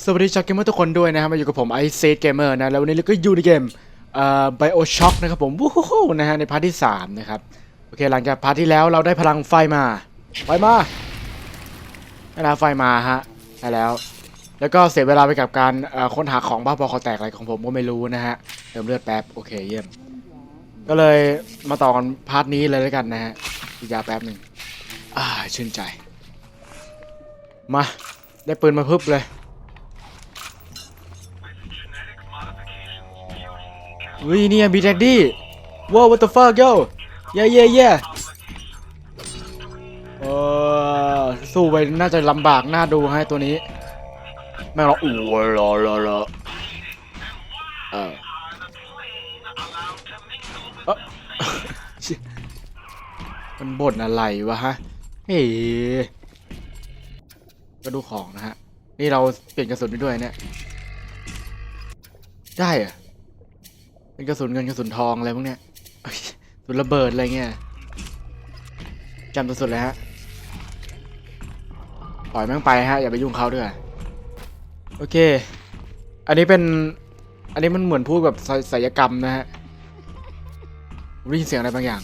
สวัสดีชาวเกมเมอร์ทุกคนด้วยนะครับมาอยู่กับผมไอซีเกมเมอร์นะ แล้ววันนี้เราก็อยู่ในเกมเอ่อไบโอช็อคนะครับผมวู้ฮู้นะฮะในพาร์ทที่ 3 นะครับ โอเค หลังจากพาร์ทที่แล้วเราได้พลังไฟมา ไฟมาได้แล้วไฟมาฮะได้แล้ว แล้วก็เสียเวลาไปกับการค้นหาของบ้าบอคอแตกอะไรของผมก็ไม่รู้นะฮะเติมเลือดแป๊บ โอเคเยี่ยม ก็เลยมาต่อกันพาร์ทนี้เลยแล้วกันนะฮะยาแป๊บหนึ่งอ่าชื่นใจ มา ได้ปืนมาพึบเลย เฮ้ยเนี่ยบีแท็กดี้ว้าว what the fuck yo yeah yeah yeah เออสู้ไปน่าจะลำบากน่าดูให้ตัวนี้ แม่งร้องอู้รอรอรอเออเอ้อชิมันบ่นอะไรวะฮะเฮ้ก็ดูของนะฮะ นี่เราเปลี่ยนกระสุนได้ด้วยเนี่ย ได้อะ เป็นกระสุนเงินกระสุนทองอะไรพวกเนี้ยระสุนระเบิดอะไรเงี้ยจำสุดๆเลยฮะปล่อยแม่งไปฮะอย่าไปยุ่งเขาด้วยโอเค อันนี้เป็น อันนี้มันเหมือนพูดแบบศิลปกรรมนะฮะผมได้ยินเสียงอะไรบางอย่าง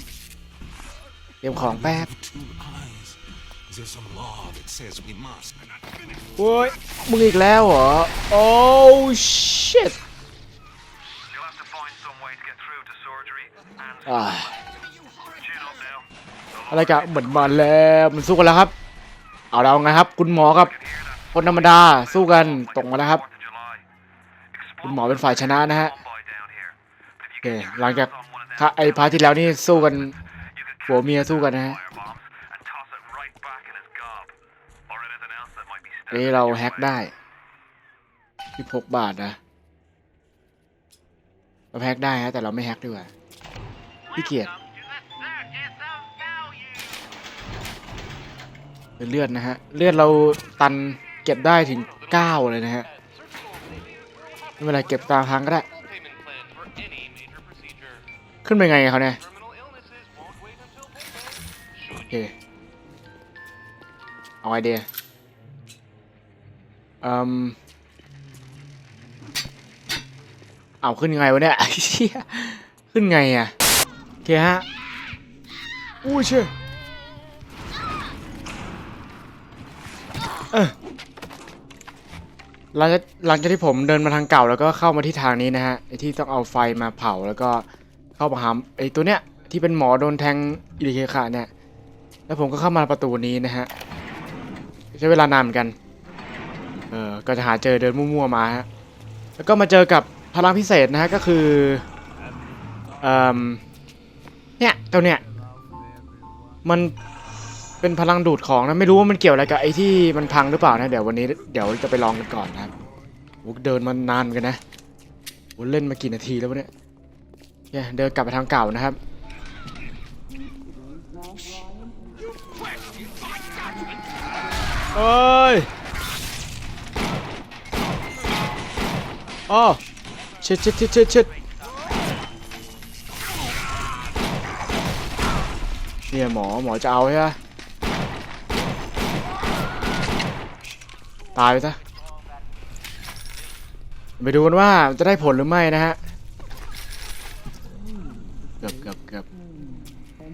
เตรียมของแป๊บโอ้ยมึงอีกแล้วเหรอ โอ้ shit อะไรกันเหมือนมาแล้วมันสู้กันแล้วครับ เอาแล้วไงครับ คุณหมอครับ คนธรรมดาสู้กันตรงมาแล้วครับ คุณหมอเป็นฝ่ายชนะนะฮะโอเคหลังจากถ้าไอพาร์ทที่แล้วนี่สู้กันผัวเมียสู้กันนะฮะ firebombs and toss it right back in his gob. Or anything else that might be อันนี้ standing เราแฮกได้ที่พกบาทนะเราแฮกได้ฮะแต่เราไม่แฮกดีกว่า พี่เกียรเป็นเลือดนะฮะ เลือดเราตันเก็บได้ถึงเก้าเลยนะฮะไม่เป็นไรเก็บตามครั้งก็ได้ ขึ้นไปไงเขาเนี่ยโอเคเอาไอเดียอืมเอาขึ้นไงวะเนี่ย ขึ้นไงอะ เคฮะอู้เชื่อเออหลังจากหลังจากที่ผมเดินมาทางเก่าแล้วก็เข้ามาที่ทางนี้นะฮะไอ้ที่ต้องเอาไฟมาเผาแล้วก็เข้ามาหาไอ้ตัวเนี้ยที่เป็นหมอโดนแทงอิริเคคะเนี่ยแล้วผมก็เข้ามาประตูนี้นะฮะใช้เวลานานเหมือนกันเออก็จะหาเจอเดินมั่วๆมาฮะแล้วก็มาเจอกับพลังพิเศษนะฮะก็คือเอ่ม เนี่ยเจ้าเนี่ยมันเป็นพลังดูดของนะไม่รู้ว่ามันเกี่ยวอะไรกับไอ้ที่มันพังหรือเปล่านะเดี๋ยววันนี้เดี๋ยวจะไปลองกันก่อนนะครับเดินมานานกันนะเล่นมากี่นาทีแล้ววะเนี่ยเนี่ยเดินกลับไปทางเก่านะครับเอ้ยอ๋อเช็ดเช็ดเช็ดเช็ด เนี่ยหมอหมอจะเอาใช่ไหมตายไปซะไปดูกันว่าจะได้ผลหรือไม่นะฮะเกือบเกือบเกือบ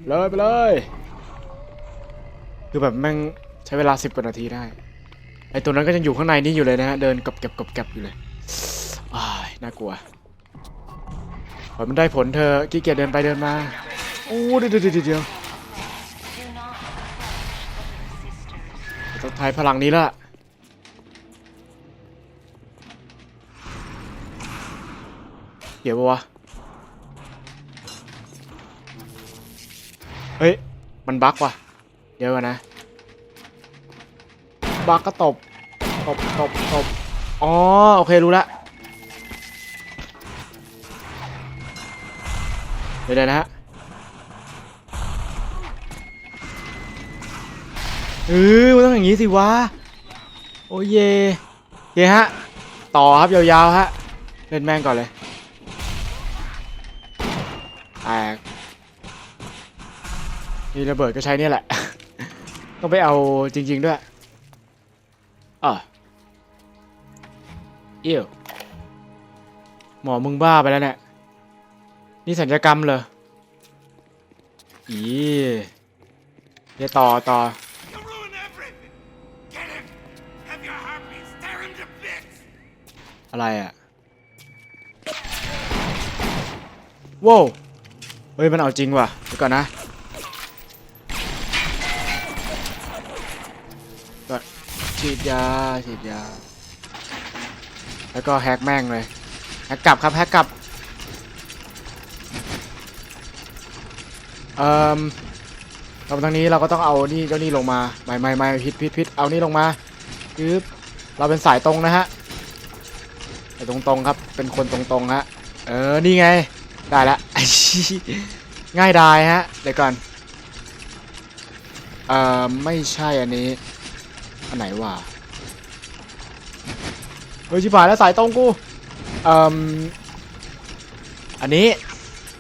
เลยไปเลย คือแบบแม่งใช้เวลาสิบกว่านาทีได้ ไอตัวนั้นก็ยังอยู่ข้างในนี่อยู่เลยนะฮะ เดินกับเก็บกับเก็บอยู่เลยอ้ายน่ากลัวพอมันได้ผลเธอขี้เกียจเดินไปเดินมา โอ้เดี๋ยวเดี๋ยวเดี๋ยว ช้พลังนี้ละเดี๋ยวปะวะ เฮ้ย มันบั๊กว่ะ เดี๋ยวก่อนนะ บักก็ตบ ตบ ตบ ตบ อ๋อ โอเค รู้ละเดี๋ยวนะฮะเออ อย่างนี้สิวะ โอ้เยเยฮะ ต่อครับยาวๆฮะ เล่นแม่งก่อนเลยแตกนี่ระเบิดก็ใช้เนี่ยแหละ ต้องไปเอาจริง ๆด้วยอะเอี้ยวหมอมึงบ้าไปแล้วเนี่ยนี่สัญญกรรมเหรออีเดี๋ยวต่อต่อ อะไรอะว้าวเฮ้ย มันเอาจริงว่ะเดี๋ยวก่อนนะก็ฉีดยาฉีดยา แล้วก็แฮกแม่งเลย แฮกกลับครับ แฮกกลับ เอ่อเราทางนี้เราก็ต้องเอานี่เจ้านี่ลงมา ไม่ไม่ไม่พิษพิษพิษเอานี่ลงมา ปึ๊บเราเป็นสายตรงนะฮะไอ้ตรงๆครับ เป็นคนตรงๆฮะ เออ นี่ไง ได้ละ ง่ายดายฮะ เดี๋ยวก่อน เอ่อ ไม่ใช่อันนี้ อันไหนวะ เฮ้ยชิบหายแล้วสายตรงกู เอ่อ อันนี้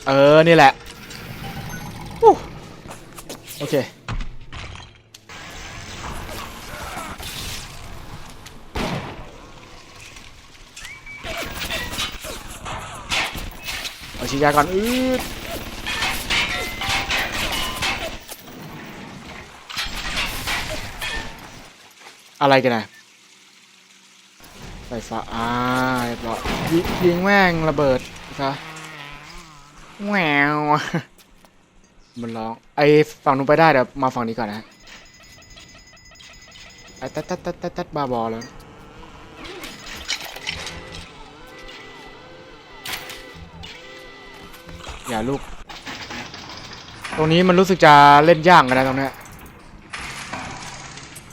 เออ นี่แหละ โอเค ฉีดยาก่อนอืดอะไรกันนะไฟฟ้าอ่าเรียบร้อยยิงแม่งระเบิดซะแหววมันร้อง ไอฝั่งนู้นไปได้เดี๋ยวมาฝั่งนี้ก่อนนะไอตัดตัดตัดตัดตัดบาบอแล้ว อย่าลูก ตรงนี้มันรู้สึกจะเล่นยากกันนะตรงเนี้ย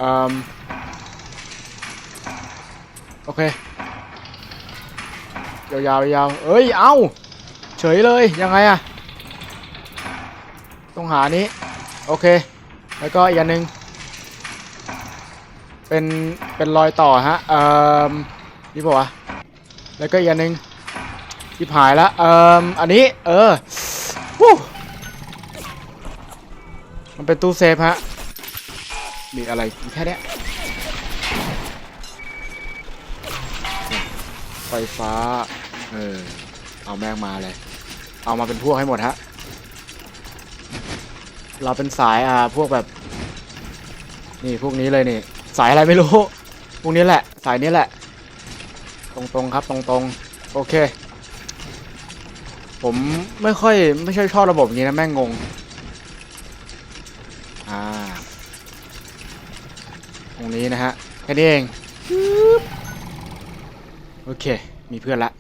อ่มโอเค ยาวๆยาวเอ้ย เอาเฉยเลย ยังไงอะต้องหานี้ โอเค แล้วก็อีกอันหนึ่งเป็น เป็นรอยต่อฮะ เอ่มนี่ป่าวะ แล้วก็อีกอันหนึ่ง ที่หายแล้วเอ่ออันนี้ เออวู้มันเป็นตู้เซฟฮะ มีอะไรมีแค่เนี้ยไฟฟ้า เออ เอาแม่งมาเลย เอามาเป็นพวกให้หมดฮะ เราเป็นสายอ่าพวกแบบ นี่พวกนี้เลยนี่ สายอะไรไม่รู้ พวกนี้แหละ สายนี้แหละ ตรงๆครับตรงๆ โอเค ผมไม่ค่อยไม่ใช่ชอบระบบนี้นะแม่งงง อ่า ตรงนี้นะฮะ แค่นี้เอง โอเค มีเพื่อนละ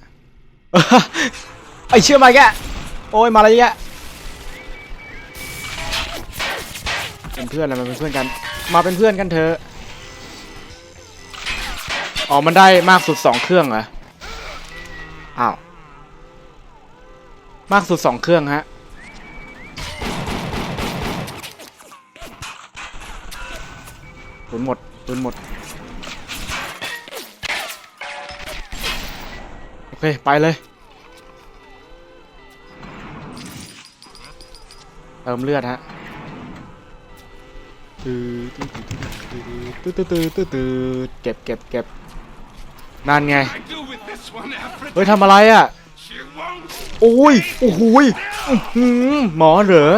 ไอเชื่อมาแกโอ้ย มาอะไรแกเป็นเพื่อนอะไรมาเป็นเพื่อนกัน มาเป็นเพื่อนกันเถอะอ๋อมันได้มากสุดสองเครื่องเหรอ อ้าว มากสุดสองเครื่องฮะปืนหมดปืนหมด โอเค ไปเลย เติมเลือดฮะตืดตืดตืดตืดตืดตืดเก็บเก็บเก็บนั่นไง เฮ้ยทำอะไรอะ โอ้ย โอ้โหยหมอเหรอ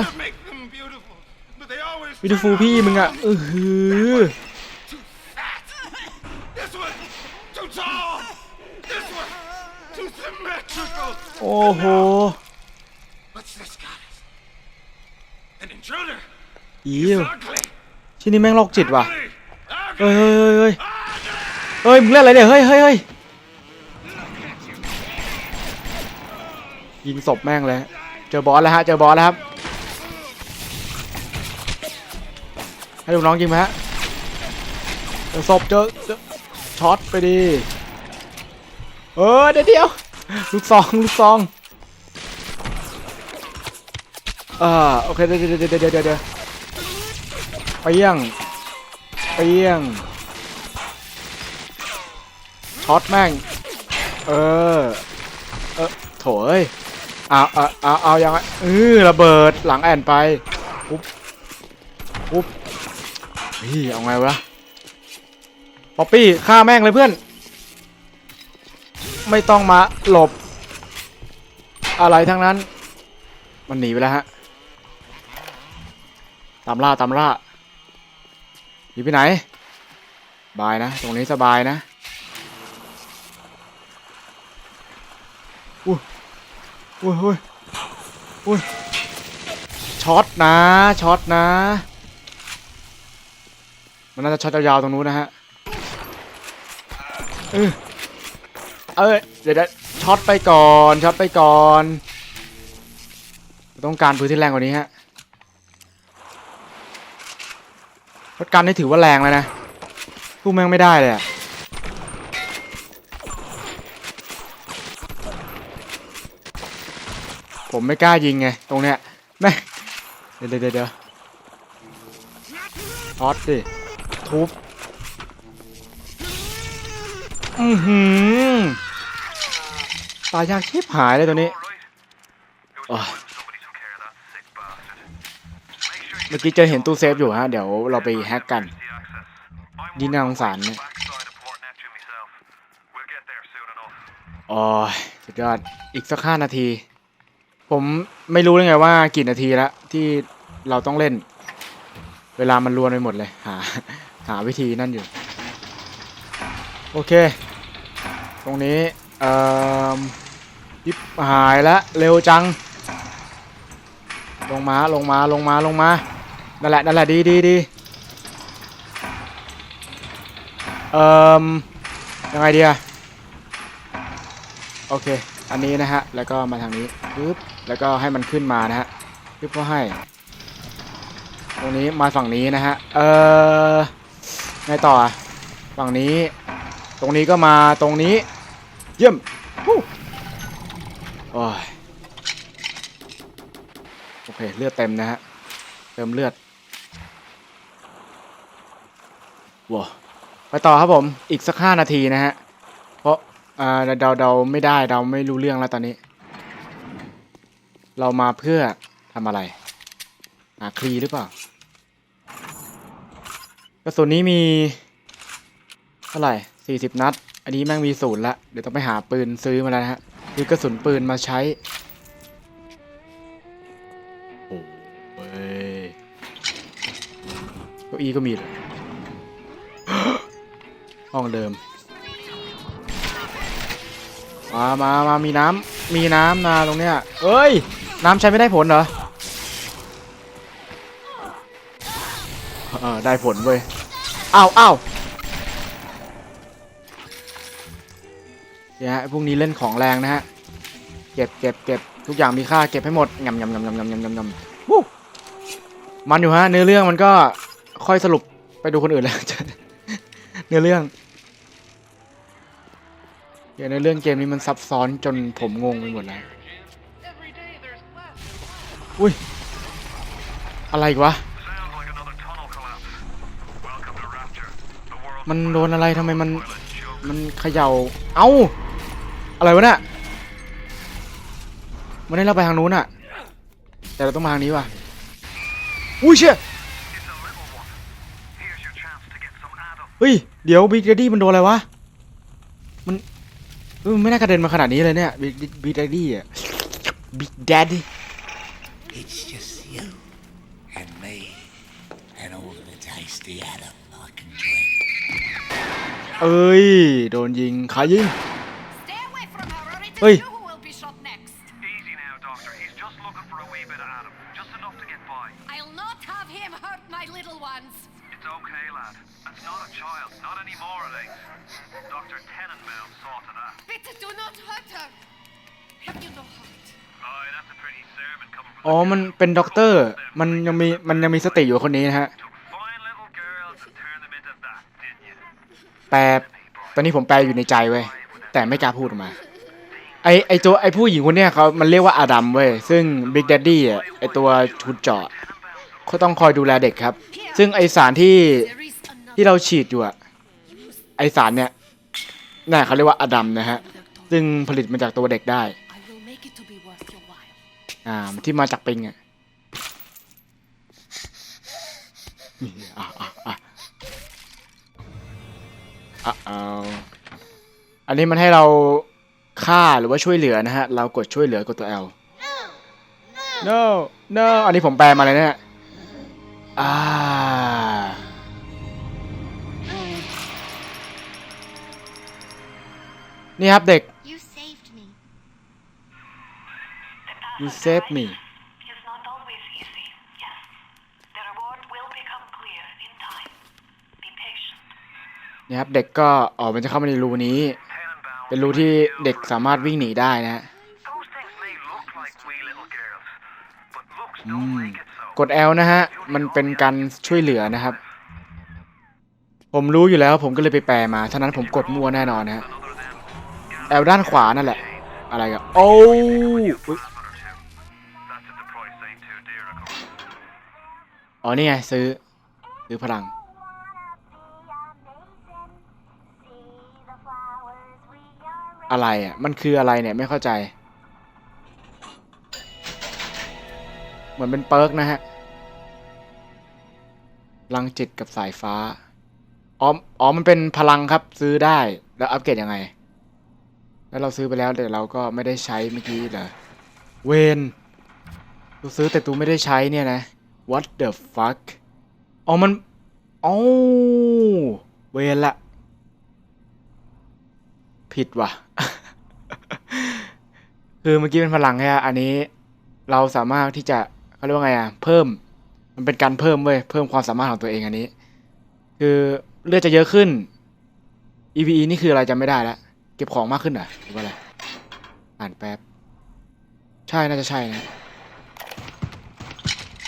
วิดูฟูพี่มึงอะเออหือโอ้โหอีวที่นี่แม่งลอกจิตว่ะเฮ้ยเฮ้ยเฮ้ยเฮ้ยมึงเล่นอะไรเนี่ย เฮ้ยเฮ้ยเฮ้ย ยิงศพแม่งเลย เจอบอสแล้วฮะ เจอบอสแล้วครับ ให้ลูกน้องยิงไหมฮะเจอศพเจอเจอช็อตไปดี เออเดี๋ยวเดียวลูกซองลูกซองอ่าโอเคเดี๋ยวเดี๋ยวเดี๋ยวเดี๋ยวเดี๋ยวเดี๋ยวไปเยี่ยงไปเยี่ยงช็อตแม่ง เออ เออโถเอ้ย เอาเอาเอาเอายังไงเออระเบิดหลังแอนไปปุ๊บปุ๊บเฮ้ยเอาไงวะป๊อปปี้ฆ่าแม่งเลยเพื่อน ไม่ต้องมาหลบ อะไรทั้งนั้น มันหนีไปแล้วฮะตามล่าตามล่าหนีไปไหนบายนะ ตรงนี้สบายนะ อุ้ย อุ้ยอุ้ยอุ้ยช็อตนะช็อตนะ มันน่าจะช็อตยาวๆตรงนู้นนะฮะเออเอ้ยเดี๋ยวเดี๋ยวช็อตไปก่อนช็อตไปก่อน ต้องการพื้นที่แรงกว่านี้ฮะช็อตกันนี่ถือว่าแรงแล้วนะสู้แม่งไม่ได้เลยอะ ผมไม่กล้ายิงไง ตรงเนี้ยไม่เดี๋ยวเดี๋ยวเดี๋ยวท็อตสิทุบอือหือตายยากที่หายเลยตัวนี้เมื่อกี้เจอเห็นตู้เซฟอยู่ฮะ เดี๋ยวเราไปแฮกกันดีน่าสงสารเนี่ยอ๋อสุดยอด อีกสักห้านาที ผมไม่รู้เลยไงว่ากี่นาทีแล้วที่เราต้องเล่น เวลามันรวนไปหมดเลย หา หาวิธีนั่นอยู่ โอเค ตรงนี้ เอ่อยิบหายแล้วเร็วจัง ลงมาลงมาลงมาลงมานั่นแหละนั่นแหละดีดีดีเอ่อยังไงดีอะโอเค อันนี้นะฮะ แล้วก็มาทางนี้ปึ๊บ แล้วก็ให้มันขึ้นมานะฮะปึ๊บก็ให้ ตรงนี้มาฝั่งนี้นะฮะ เอ่อไงต่อ ฝั่งนี้ ตรงนี้ก็มาตรงนี้ เยี่ยมโอ้ยโอเค เลือดเต็มนะฮะ เติมเลือดว้าไปต่อครับผม อีกสักห้านาทีนะฮะ เพราะอ่าเดาเดาไม่ได้ เดาไม่รู้เรื่องแล้วตอนนี้ เรามาเพื่อทำอะไรหาคลีหรือเปล่ากระสุนนี้มีเท่าไหร่สี่สิบนัด อันนี้แม่งมีศูนย์ละเดี๋ยวต้องไปหาปืนซื้อมาแล้วนะฮะคือกระสุนปืนมาใช้โอ้ยเก้าอี้ก็มีเลยห้องเดิม มามามามีน้ำมีน้ำนาตรงเนี้ยเอ้ย น้ำใช้ไม่ได้ผลเหรอเออได้ผลเว้ยอ้าวอ้าวเดี๋ยวฮะพรุ่งนี้เล่นของแรงนะฮะ เก็บเก็บเก็บทุกอย่างมีค่าเก็บให้หมดงำงำงำงำงำงำงำงำวู้มันอยู่ฮะเนื้อเรื่องมันก็ค่อยสรุปไปดูคนอื่นแล้วเนื้อเรื่องเดี๋ยวในเรื่องเกมนี้มันซับซ้อนจนผมงงไปหมดแล้ว อุ้ย อะไรวะ มันโดนอะไรทำไมมัน มันเขย่า เอ้า อะไรวะเนี่ยมันให้เราไปทางนู้นอะแต่เราต้องมาทางนี้ว่ะ อุ้ยเชี่ยเฮ้ย เดี๋ยวบิ๊ก a ดดี้มันโดนอะไรวะ มันไม่น่ากระเด็นมาขนาดนี้เลยเนี่ยบิ๊กบิ๊ก a ดดี้อะบิ๊ก a ดดี้ It's just you and me and all the tasty Adam I can drink. เอ้ย โดนยิงขายิง Stay away from อ๋อ มันเป็นด็อกเตอร์ มันยังมี มันยังมีสติอยู่คนนี้นะฮะ แปล ตอนนี้ผมแปลอยู่ในใจเว้ย แต่ไม่กล้าพูดออกมา ไอไอตัวไอผู้หญิงคนเนี้ยเขามันเรียกว่าอาดัมเว้ย ซึ่งบิ๊ก a ดดดี้อะ ไอตัวชุดเจาะเขาต้องคอยดูแลเด็กครับ ซึ่งไอสารที่ที่เราฉีดอยู่อะไอสารเนี่ยน่าเขาเรียกว่าอาดัมนะฮะ ซึ่งผลิตมาจากตัวเด็กได้ อ่าที่มาจากปิงอะนี่อะอะอะอะเอาอันนี้มันให้เราฆ่าหรือว่าช่วยเหลือนะฮะ เรากดช่วยเหลือกดตัว L no no อันนี้ผมแปลมาเลยเนี่ยอ่านี่ครับเด็ก You saved me. You saved me. นะครับเด็กก็ออกมันจะเข้ามาในรูนี้ เป็นรูที่เด็กสามารถวิ่งหนีได้นะกดแอลนะฮะ มันเป็นการช่วยเหลือนะครับ ผมรู้อยู่แล้วผมก็เลยไปแปลมา ฉะนั้นผมกดมั่วแน่นอนนะแอลด้านขวานั่นแหละ อะไรกับโอ้ อ๋อนี่ไงซื้อ ซื้อพลัง อะไรอะ มันคืออะไรเนี่ยไม่เข้าใจ เหมือนเป็นเปิร์กนะฮะพลังจิตกับสายฟ้า อ๋อ อ๋อ มันเป็นพลังครับซื้อได้ แล้วอัปเกรดยังไง แล้วเราซื้อไปแล้วแต่เราก็ไม่ได้ใช้เมื่อกี้เหรอ เวนตูซื้อแต่ตูไม่ได้ใช้เนี่ยนะ what the fuck อ๋อมันอ๋อเวนละ ผิดว่ะ คือเมื่อกี้เป็นพลังแค่อันนี้ เราสามารถที่จะเขาเรียกว่าไงอะ เพิ่ม มันเป็นการเพิ่มเว้ย เพิ่มความสามารถของตัวเองอันนี้ คือเลือดจะเยอะขึ้น EVE นี่คืออะไรจำไม่ได้แล้ว เก็บของมากขึ้นเหรอหรือว่าอะไร อ่านแป๊บ ใช่ น่าจะใช่นะ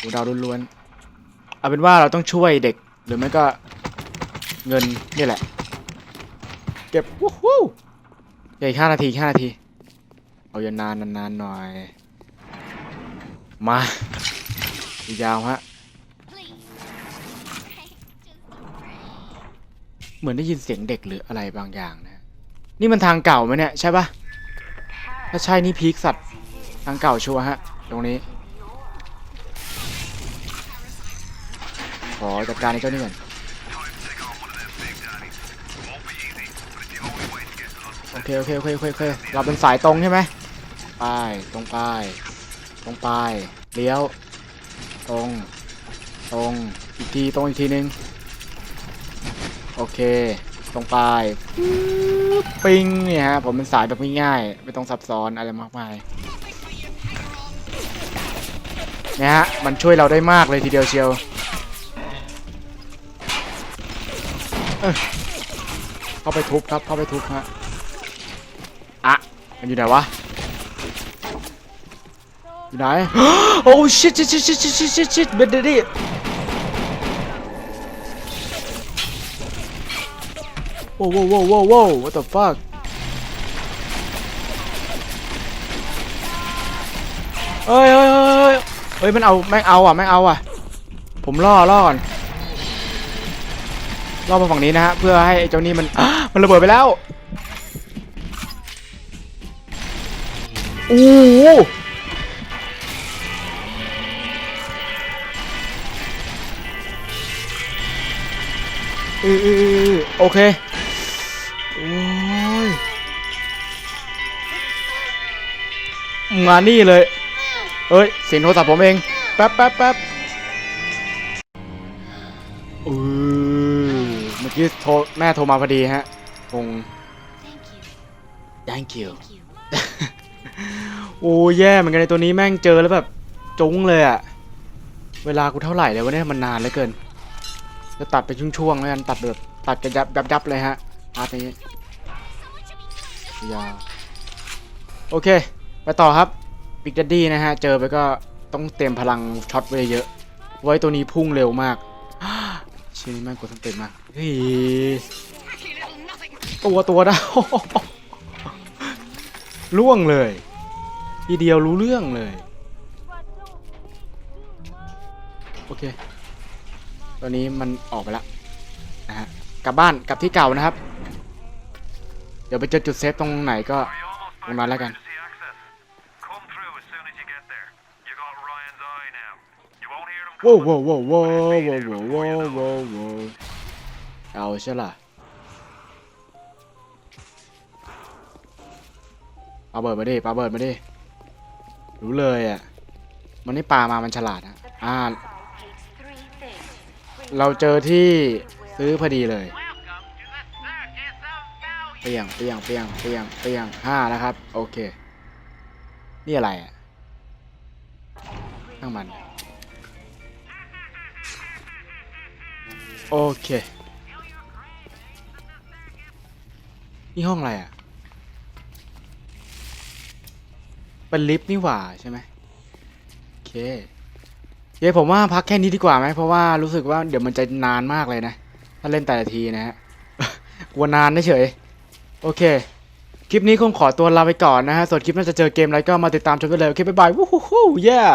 ดูดาวล้วนๆเอาเป็นว่าเราต้องช่วยเด็กหรือไม่ก็เงินนี่แหละ เก็บวู้ฮู้เดี๋ยวอีกห้านาทีห้านาที เอาอย่านานนานๆหน่อย มาอีกยาวฮะ เหมือนได้ยินเสียงเด็กหรืออะไรบางอย่างนะ นี่มันทางเก่าไหมเนี่ย ใช่ปะถ้าใช่นี่พีคสัตว์ ทางเก่าชัวร์ฮะ ตรงนี้ อจัดการในเจ้านี่ก่อนโอเคโอเคโอเคโอเคโอเคเราเป็นสายตรงใช่ไหมไปตรงไปตรงไปเลี้ยว ตรง ตรงอีกทีตรงอีกทีนึง โอเค ตรงไปปึ๊บปิงเนี่ยฮะผมเป็นสายแบบง่ายๆไม่ต้องซับซ้อนอะไรมากมายเนี่ยฮะมันช่วยเราได้มากเลยทีเดียวเชียว เข้าไปทุบครับ เข้าไปทุบฮะอะมันอยู่ไหนวะ อยู่ไหน โอ้ชิตชิตชิตชิตชิตชิตชิตเบดเดดี้โว้วโว้วโว้วโว้วโว้ what the fuck เอ้ยเอ้ยเอ้ยเอ้ยเฮ้ยมันเอาแม่งเอาอะแม่งเอาอะ ผมล่อล่อก่อน ล่อมาฝั่งนี้นะฮะเพื่อให้ไอ้เจ้านี่มันมันระเบิดไปแล้วโอ้เออเอโอเคโอ้ยมานี่เลย เอ้ยเสียงโทรศัพท์ผมเอง แป๊บแป๊บแป๊บอือ กี้โทรแม่โทรมาพอดีฮะคง Thank you. thank you Thank you. โอ้แย่เหมือนกันในตัวนี้แม่งเจอแล้วแบบจุ้งเลยอะเวลากูเท่าไหร่เลยวะเนี่ยมันนานเหลือเกิน จะตัดไปนช่วงๆแล้วกันตัดแบบตัดกันยับยับยับเลยฮะพาร์ทนี้ยาวโอเค ไปต่อครับบิ๊กดัดดี้นะฮะ เจอไปก็ต้องเตรียมพลังช็อตไว้เยอะ ไว้ตัวนี้พุ่งเร็วมาก ชิ้นนี้แม่งกดทั้งเต็มมากเฮ้ย You little nothing. ตัวตัวได้ล่วงเลย ทีเดียวรู้เรื่องเลย โอเค ตอนนี้มันออกไปแล้วนะฮะ กลับบ้านกลับที่เก่านะครับ เดี๋ยวไปเจอจุดเซฟตรงไหนก็ Are you almost back Well, not to like an- emergency ว้าวว้วว้วว้วว้ว there โว้ว before you โว้ว know it. โว้วโว้วเอาใช่ล่ะปาเบิดมาดิปาเบิดมาดิรู้เลยอะมันนี่ปลามามันฉลาดอะอ่าเราเจอที่ซื้อพอดีเลยเปียงเปียงเปียงเปียงเปียงห้านะครับ โอเค นี่อะไรอะข้างมัน โอเค นี่ห้องอะไรอะ เป็นลิฟต์นี่หว่าใช่ไหมโอเคเย้ผมว่าพักแค่นี้ดีกว่าไหมเพราะว่ารู้สึกว่าเดี๋ยวมันจะนานมากเลยนะ ถ้าเล่นแต่ละทีนะฮะกลัวนานเฉย โอเค คลิปนี้คงขอตัวลาไปก่อนนะฮะ ส่วนคลิปน่าจะเจอเกมอะไรก็มาติดตามชมกันเลย โอเค บ๊ายบาย วู้ฮู้ฮู้ yeah